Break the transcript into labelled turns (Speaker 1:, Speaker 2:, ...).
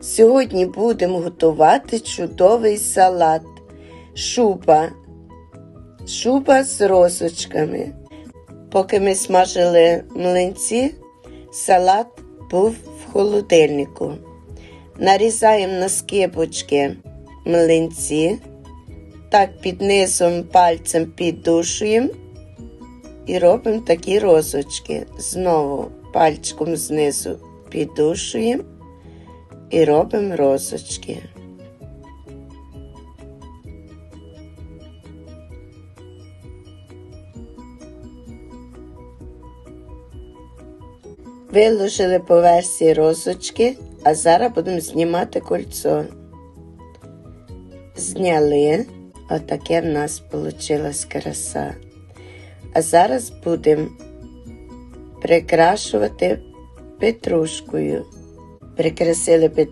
Speaker 1: Сьогодні будемо готувати чудовий салат. Шуба. Шуба з розочками. Поки ми смажили млинці, салат був в холодильнику. Нарізаємо на скибочки млинці. Так під низом пальцем піддушуємо і робимо такі розочки. Знову пальчиком знизу піддушуємо і робимо розочки. Виложили по версії розочки, а зараз будемо знімати кольцо. Зняли, отаке в нас вийшла краса. А зараз будемо прикрашувати петрушкою. Прикрасили петрушкою.